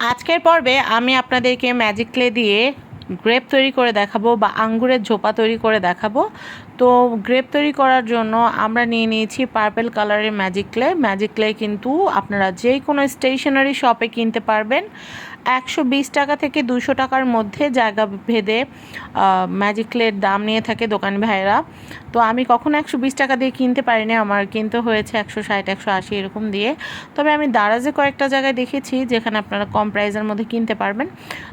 আজকের পর্বে আমি আপনাদেরকে ম্যাজিক ক্লে দিয়ে গ্রেপ তৈরি করে দেখাবো বা আঙ্গুরের ঝোপা তৈরি করে দেখাবো। তো গ্রেপ তৈরি করার জন্য আমরা নিয়ে নিয়েছি পার্পেল কালারের ম্যাজিক ক্লে ম্যাজিক ক্লে কিন্তু আপনারা যে কোনো স্টেশনারি শপে কিনতে পারবেন। একশো বিশ টাকা থেকে দুশো টাকার মধ্যে জায়গা ভেদে ম্যাজিক ক্লের দাম নিয়ে থাকে দোকান ভাইয়েরা। তো আমি কখনো একশো বিশ টাকা দিয়ে কিনতে পারিনি, আমার কিনতে হয়েছে একশো ষাট, একশো আশি এরকম দিয়ে। তবে আমি দারাজে কয়েকটা জায়গায় দেখেছি যেখানে আপনারা কম প্রাইসের মধ্যে কিনতে পারবেন।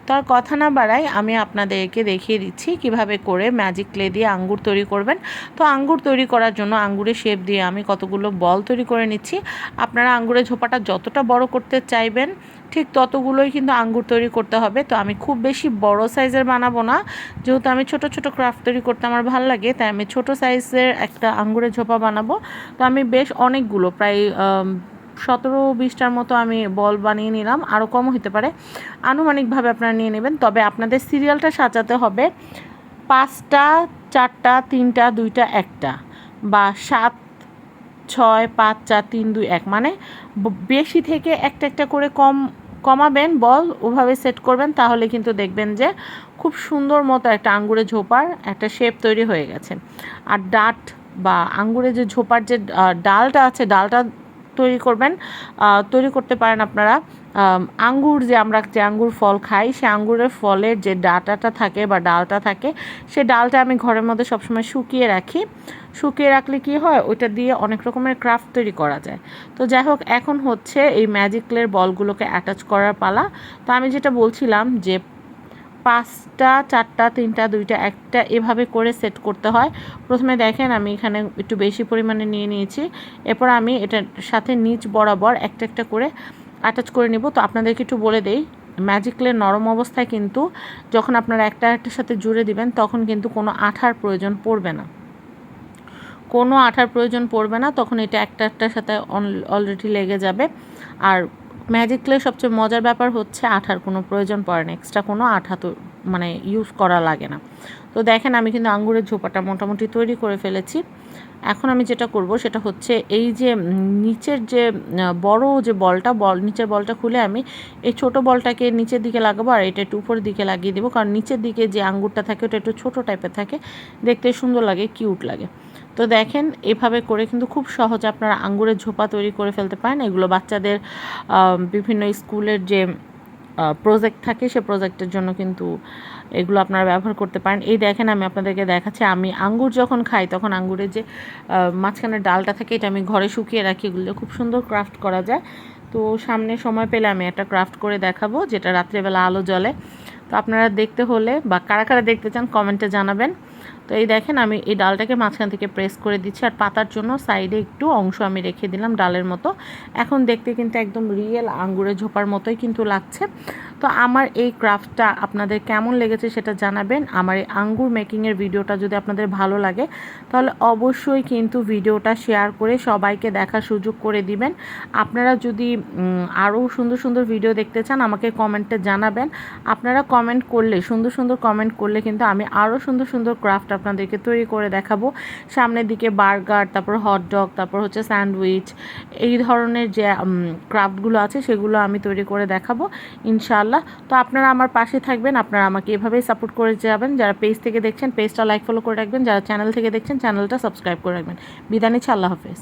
তো আর কথা না বাড়াই, আমি আপনাদেরকে দেখিয়ে দিচ্ছি কীভাবে করে ম্যাজিক ক্লে দিয়ে আঙ্গুর তৈরি করবেন। তো আঙ্গুর তৈরি করার জন্য আঙ্গুরের শেপ দিয়ে আমি কতগুলো বল তৈরি করে নিচ্ছি। আপনারা আঙ্গুরের ঝোপাটা যতটা বড় করতে চাইবেন, ঠিক ততগুলোই কিন্তু আঙ্গুর তৈরি করতে হবে। তো আমি খুব বেশি বড় সাইজের বানাবো না। যেহেতু আমি ছোট ছোট ক্রাফট তৈরি করতে আমার ভালো লাগে, তাই আমি ছোট সাইজের একটা আঙ্গুরের ঝোপা বানাবো। তো আমি বেশ অনেকগুলো, প্রায় সতেরো বিশটার মতো আমি বল বানিয়ে নিলাম। আরও কম হতে পারে। আনুমানিকভাবে আপনারা নিয়ে নেবেন। তবে আপনাদের সিরিয়ালটা সাজাতে হবে পাঁচটা চারটা, তিনটা, দুইটা, একটা বা সাত, ছয়, পাঁচ, চার, তিন, দুই, এক। মানে বেশি থেকে একটা একটা করে কম, কমাবেন, বল, ওভাবে সেট করবেন, তাহলে কিন্তু দেখবেন যে খুব সুন্দর মতো একটা আঙ্গুরের ঝোপার একটা শেপ তৈরি হয়ে গেছে। আর ডাট বা আঙ্গুরের যে ঝোপার যে ডালটা আছে, ডালটা তৈরি করবেন তৈরি করতে পারেন আপনারা। আঙ্গুর যে আমরা যে আঙ্গুর ফল খাই, সে আঙ্গুরের ফলের যে ডাটাটা থাকে বা ডালটা থাকে, সে ডালটা আমি ঘরের মধ্যে সবসময় শুকিয়ে রাখি। শুকিয়ে রাখলে কি হয়? ওইটা দিয়ে অনেক রকমের ক্রাফট তৈরি করা যায়। তো যাই হোক, এখন হচ্ছে এই ম্যাজিক ক্লের বলগুলোকে অ্যাটাচ করার পালা। তো আমি যেটা বলছিলাম যে পাঁচটা, চারটা, তিনটা, দুইটা, একটা এভাবে করে সেট করতে হয়। প্রথমে দেখেন আমি এখানে একটু বেশি পরিমাণে নিয়ে নিয়েছি। এরপর আমি এটার সাথে নিচ বরাবর একটা একটা করে অ্যাটাচ করে নিব। তো আপনাদেরকে একটু বলে দেই ম্যাজিক্লের নরম অবস্থায় কিন্তু যখন আপনারা একটা একটার সাথে জুড়ে দিবেন, তখন কিন্তু কোনো আঠার প্রয়োজন পড়বে না। কোনো আঠার প্রয়োজন পড়বে না, তখন এটা একটা, একটার সাথে অলরেডি লেগে যাবে। আর ম্যাজিক ক্লে সবচেয়ে মজার ব্যাপার হচ্ছে আঠার কোনো প্রয়োজন পড়ে না এক্সট্রা কোনো আঠা তো মানে ইউজ করা লাগে না। তো দেখেন আমি কিন্তু আঙ্গুরের ঝোপাটা মোটামুটি তৈরি করে ফেলেছি। এখন আমি যেটা করব সেটা হচ্ছে এই যে নিচের যে বড় যে বলটা, বল, নিচের বলটা খুলে আমি এই ছোট বলটাকে নিচের দিকে লাগাবো আর এটা একটু উপরের দিকে লাগিয়ে দেবো। কারণ নিচের দিকে যে আঙ্গুরটা থাকে ওটা একটু ছোটো টাইপের থাকে, দেখতে সুন্দর লাগে কিউট লাগে। তো দেখেন, এভাবে করে কিন্তু খুব সহজে আপনারা আঙ্গুরের ঝোপা তৈরি করে ফেলতে পারেন। এগুলো বাচ্চাদের বিভিন্ন স্কুলের যে প্রজেক্ট থাকে, সে প্রজেক্টের জন্য কিন্তু এগুলো আপনারা ব্যবহার করতে পারেন। এই দেখেন, আমি আপনাদেরকে দেখাচ্ছি, আমি আঙ্গুর যখন খাই, তখন আঙ্গুরের যে মাঝখানে ডালটা থাকে, এটা আমি ঘরে শুকিয়ে রাখি, এগুলো খুব সুন্দর ক্রাফট করা যায়। তো সামনে সময় পেলে আমি একটা ক্রাফট করে দেখাবো, যেটা রাত্রেবেলা আলো জ্বলে। তো আপনারা দেখতে হলে বা কারা কারা দেখতে চান কমেন্টে জানাবেন। তো এই দেখেন আমি এই ডালটাকে মাঝখান থেকে প্রেস করে দিচ্ছি আর পাতার জন্য সাইডে একটু অংশ আমি রেখে দিলাম ডালের মতো। এখন দেখতে কিন্তু একদম রিয়েল আঙ্গুরের ঝোপার মতোই কিন্তু লাগছে। তো আমার এই ক্রাফটটা আপনাদের কেমন লেগেছে সেটা জানাবেন। আমার এই আঙ্গুর মেকিংয়ের ভিডিওটা যদি আপনাদের ভালো লাগে, তাহলে অবশ্যই কিন্তু ভিডিওটা শেয়ার করে সবাইকে দেখার সুযোগ করে দিবেন। আপনারা যদি আরও সুন্দর সুন্দর ভিডিও দেখতে চান, আমাকে কমেন্টে জানাবেন। আপনারা কমেন্ট করলে, সুন্দর সুন্দর কমেন্ট করলে কিন্তু আমি আরও সুন্দর সুন্দর ক্রাফট আপনাদেরকে তৈরি করে দেখাবো। সামনের দিকে বার্গার, তারপর হটডগ তারপর হচ্ছে স্যান্ডউইচ এই ধরনের যে ক্রাফটগুলো আছে, সেগুলো আমি তৈরি করে দেখাবো। ইনশাল্লাহ তো আপনারা আমার পাশে থাকবেন, আপনারা আমাকে এভাবেই সাপোর্ট করে যাবেন। যারা পেজ থেকে দেখছেন পেজটা লাইক ফলো করে রাখবেন। যারা চ্যানেল থেকে দেখছেন চ্যানেলটা সাবস্ক্রাইব করে রাখবেন। বিদায় নিচ্ছি, আল্লাহ হাফেজ।